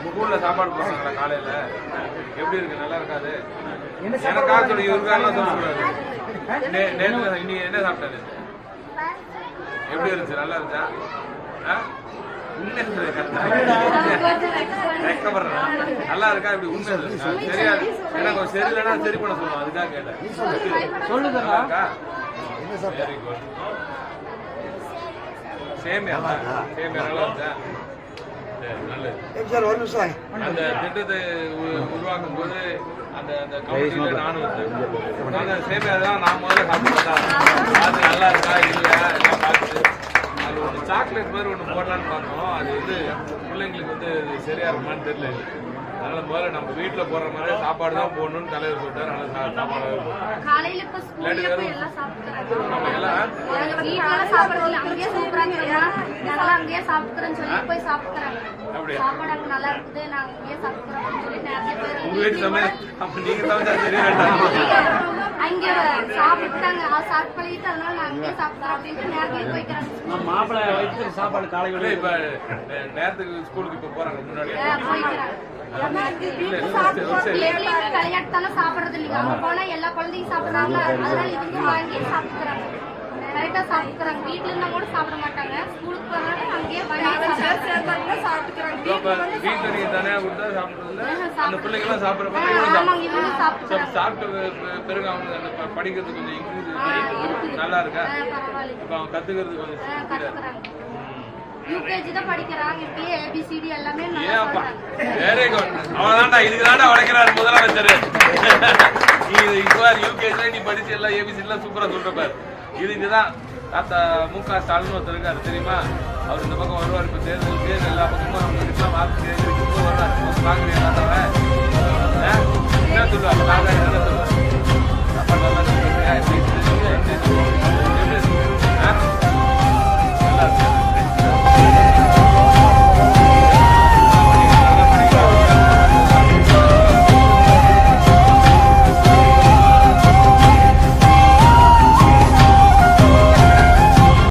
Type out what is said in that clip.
ஸ்கூல்ல சாப்பாடு போடுறாங்களா காலையில? எப்படி இருக்கு? நல்லா இருக்காது. எனக்காக சொல்லி இவருக்காக சொல்லக்கூடாது. நே- நேத்து இன்னி என்ன சாப்பிட்டாரு? எப்படி இருந்துச்சு? நல்லா இருந்துச்சா. நல்லா இருக்கா? இப்படி உண்மை தெரியாது எனக்கு சரியில்லைன்னா சரி பண்ண சொல்லுவோம் அதுக்காக கேட்டேன். சொல்லுங்க நல்லா இருக்கா வெரி குட் சேமியா சேமியா நல்லா இருந்துச்சா சரி ஒரு நிமிஷம். அந்த திட்டத்தை உ- உருவாக்கும் போது அந்த அந்த கமிட்டியில நானும் அந்த சேமியா தான் நான் முதல்ல சாப்பிட்டு பார்த்தா அது நல்லா இருக்கா இல்லையா? எல்லாம் பார்த்துட்டு. அது ஒன்று சாக்லேட் மாதிரி ஒன்று போடலான்னு பார்த்தோம். அது வந்து பிள்ளைங்களுக்கு வந்து அது சரியா இருக்குமான்னு தெரியல. அதனால முதல்ல நம்ம வீட்டில் போடுற மாதிரி சாப்பாடு தான் போடணும்னு தலைவர் சொல்லிட்டாரு. அதனால சாப்பாடு போடுறோம். காலையில இப்ப ஸ்கூல்ல போய் எல்லாம் சாப்பிட்டுறாங்க நம்ம எல்லாம் நாங்க வீட்டுல சாப்பிடுறது அங்கேயே சூப்பராங்க நாங்களாம் அங்கேயே சாப்பிட்டுறோம்னு சொல்லி போய் சாப்பிட்டுறாங்க அப்படியா? சாப்பாடு அங்க நல்லா இருக்குது. நாங்க அங்கேயே சாப்பிட்டுறோம்னு சொல்லி நிறைய பேர் அங்க சாப்பிட்டாங்க. சாப்பிட்டு பழகிட்டு அதனால நான் அங்கேயே சாப்பிடுறோம் அப்படின்ட்டு நிறைய போய்க்கிறாங்க நம்ம மாப்பிள்ளை வயிற்று சாப்பாடு இப்ப நேரத்துக்கு ஸ்கூலுக்கு இப்ப முன்னாடி போய்க்கிறாங்க சாப்பிடுறது இல்லைங்க. அங்க போனா எல்லா குழந்தையும் சாப்பிடுறாங்க அதனால இவங்க வாங்கி சாப்பிட்டுக்கிறாங்க. கரெக்டா சாப்பிட்டுக்கிறாங்க. வீட்டுல இருந்தா கூட சாப்பிட மாட்டாங்க. ஸ்கூலுக்கு போறாங்க அங்கேயே பிறகு அவங்க படிக்கிறது கொஞ்சம் இன்க்ரீஸ் நல்லா இருக்கா? இப்ப அவங்க கத்துக்கிறது கொஞ்சம் யூகேஜி தான் படிக்கிறாங்க. இப்பயே ஏபிசிடி எல்லாமே நல்லா வெரி குட் அவன்தான்டா இதுக்கு தான்டா உழைக்கிறாரு முதலமைச்சர். இது இப்போ யூகேஜில நீ படிச்சு எல்லாம் ஏபிசி எல்லாம் சூப்பரா சொல்ற பாரு. இதுக்கு தான் தாத்தா மு க ஸ்டாலின் ஒருத்தர் இருக்காரு தெரியுமா? அவர் இந்த பக்கம் வருவார் இப்போ தேர்தலுக்கு எல்லா பக்கமும் அவங்க கிட்ட வாக்கு கேட்கறதுக்கு வருவார்